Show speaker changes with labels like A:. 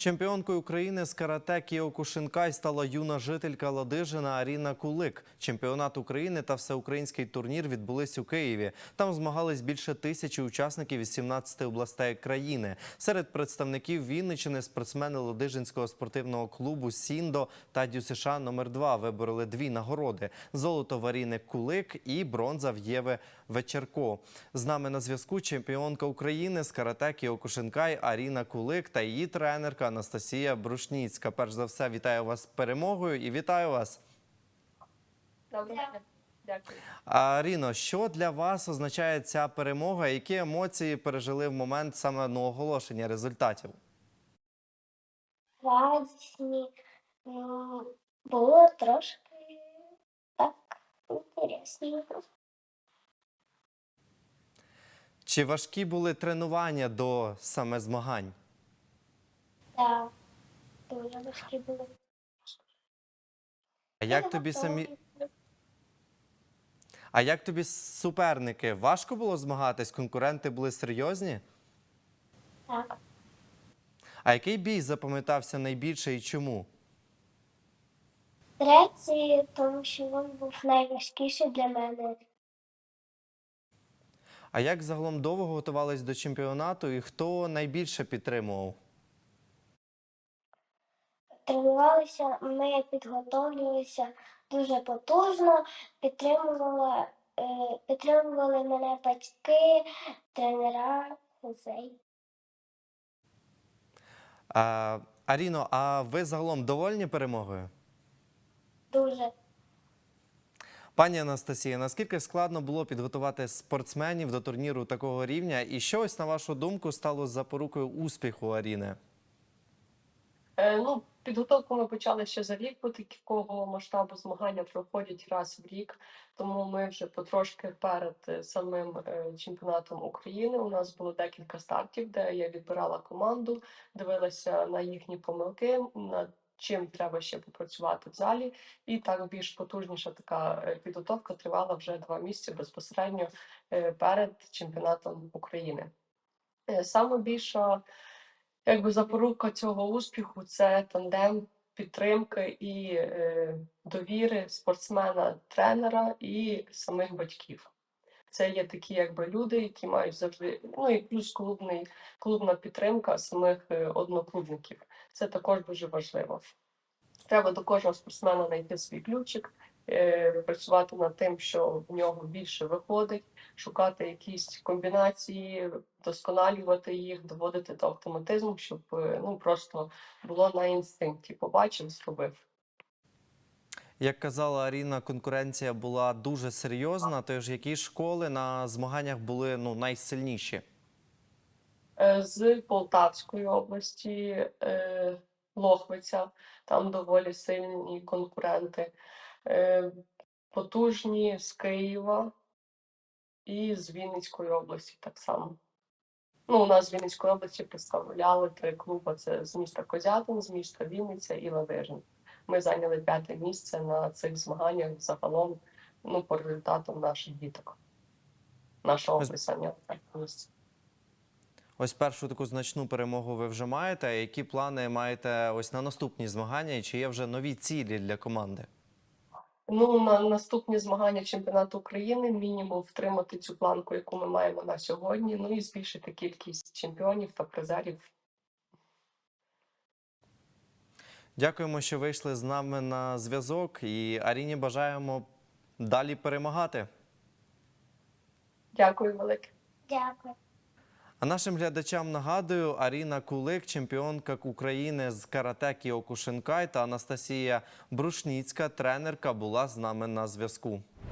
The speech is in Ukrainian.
A: Чемпіонкою України з карате Кіокушинкай стала юна жителька Ладижина Аріна Кулик. Чемпіонат України та всеукраїнський турнір відбулись у Києві. Там змагались більше тисячі учасників із 17 областей країни. Серед представників Вінничини спортсмени Ладижинського спортивного клубу Сіндо та ДЮСШ номер 2 вибороли дві нагороди: золото в Аріни Кулик і бронза в Єви Вечерко. З нами на зв'язку чемпіонка України з карате Кіокушинкай Аріна Кулик та її тренерка Анастасія Брушніцька. Перш за все, вітаю вас з перемогою і вітаю вас.
B: Добре, дякую.
A: Аріно, що для вас означає ця перемога? Які емоції пережили в момент саме ну, оголошення результатів?
C: радісні. Було трошки так інтересно.
A: Чи важкі були тренування до саме змагань?
C: Так, дуже важкі були.
A: А як тобі самі а як тобі суперники? Важко було змагатись? Конкуренти були серйозні?
C: Так,
A: А який бій запам'ятався найбільше і чому?
C: третій, тому що він був найважкіший для мене.
A: А як загалом довго готувались до чемпіонату і хто найбільше підтримував?
C: Тренувалися, ми підготовлювалися дуже потужно, підтримували, е, підтримували мене батьки, тренера, музей.
A: А, Аріно, а ви загалом довольні перемогою?
C: Дуже.
A: Пані Анастасія, наскільки складно було підготувати спортсменів до турніру такого рівня? І що ось, на вашу думку, стало запорукою успіху Аріни?
B: Е, ну, підготовку ми почали ще за рік, бо такого масштабу змагання проходять раз в рік. Тому ми вже потрошки перед е, самим е, чемпіонатом України. У нас було декілька стартів, де я відбирала команду, дивилася на їхні помилки, над чим треба ще попрацювати в залі. І так більш потужніша така е, підготовка тривала вже два місяці безпосередньо перед чемпіонатом України. Саме більша якби запорука цього успіху це тандем підтримки і е, довіри спортсмена, тренера і самих батьків. Це є такі, якби люди, які мають завжди, ну і плюс клубний, клубна підтримка самих е, одноклубників. Це також дуже важливо. Треба до кожного спортсмена знайти свій ключик, працювати над тим, що в нього більше виходить, шукати якісь комбінації, вдосконалювати їх, доводити до автоматизму, щоб е, ну просто було на інстинкті. Побачив, зробив.
A: Як казала Аріна, конкуренція була дуже серйозна. Тож які школи на змаганнях були ну, найсильніші?
B: Е, З Полтавської області, е, Лохвиця, там доволі сильні конкуренти, Е, потужні з Києва і з Вінницької області так само. Ну, у нас з Вінницької області представляли три клуби: це з міста Козятин, з міста Вінниця і Ладижин. Ми зайняли п'яте місце на цих змаганнях загалом, ну, по результатам наших діток. П'яте місце.
A: Ось першу таку значну перемогу ви вже маєте. Які плани маєте ось на наступні змагання? І чи є вже нові цілі для команди?
B: Ну, на наступні змагання чемпіонату України мінімум втримати цю планку, яку ми маємо на сьогодні. Ну і збільшити кількість чемпіонів та призерів.
A: Дякуємо, що вийшли з нами на зв'язок. І Аріні бажаємо далі перемагати.
B: Дякую велике.
C: Дякую.
A: А нашим глядачам нагадую, Аріна Кулик, чемпіонка України з карате Кіокушинкай та Анастасія Брушніцька, тренерка, була з нами на зв'язку.